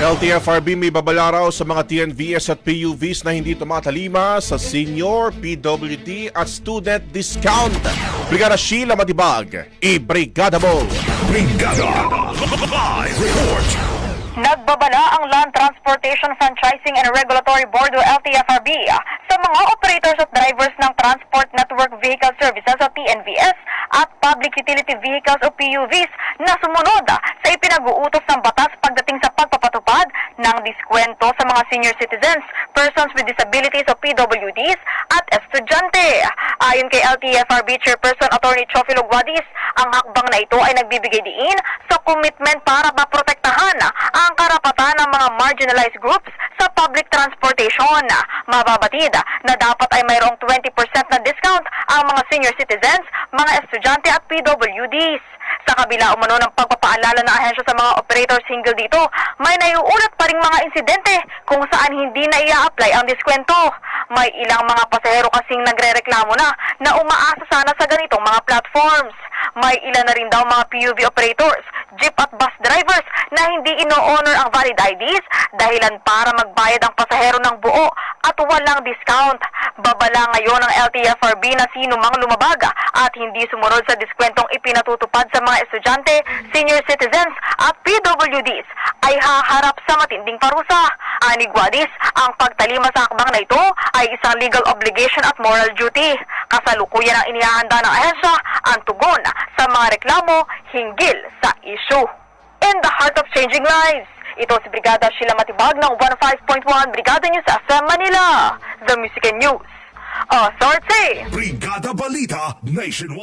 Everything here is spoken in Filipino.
LTFRB may babala raw sa mga TNVS at PUVs na hindi tumatalima sa senior, PWD at student discount. Brigada Sheila Matibag, i-Brigada mo! Brigada Live Report Nagbabala ang Land Transportation Franchising and Regulatory Board o LTFRB sa mga operators at drivers ng Transport Network Vehicle Services o TNVS at Public Utility Vehicles o PUVs na sumunod sa ipinag-uutos ng diskwento sa mga senior citizens, persons with disabilities o PWDs at estudyante. Ayon kay LTFRB Chairperson Attorney Chofilo Guadis, ang hakbang na ito ay nagbibigay diin sa commitment para maprotektahan ang karapatan ng mga marginalized groups sa public transportation. Mababatid na dapat ay mayroong 20% na discount ang mga senior citizens, mga estudyante at PWDs. Sa kabila umano ng pagpapaalala sa mga operators hinggil dito, may naiuulat pa ring mga insidente kung saan hindi na ia-apply ang diskwento. May ilang mga pasahero kasing nagrereklamo na na umaasa sana sa ganitong mga platforms. May ilan na rin daw mga PUV operators, jeep at bus drivers na hindi ino-honor ang valid IDs dahilan para magbayad ang pasahero ng buo at walang discount. Babala ngayon ng LTFRB na sino mang lumabag at hindi sumunod sa diskwentong ipinatutupad sa mga estudyante, senior citizens at PWDs ay haharap sa matinding parusa. Ani Guadis, ang pagtalima sa hakbang na ito ay isang legal obligation at moral duty. Kasalukuyan ang inihahanda ng ahensya ang tugon sa mga reklamo hinggil sa issue. In the heart of changing lives, ito si Brigada Sheila Matibag ng 15.1 Brigada News FM Manila, The Music and News. Authority! Brigada Balita Nationwide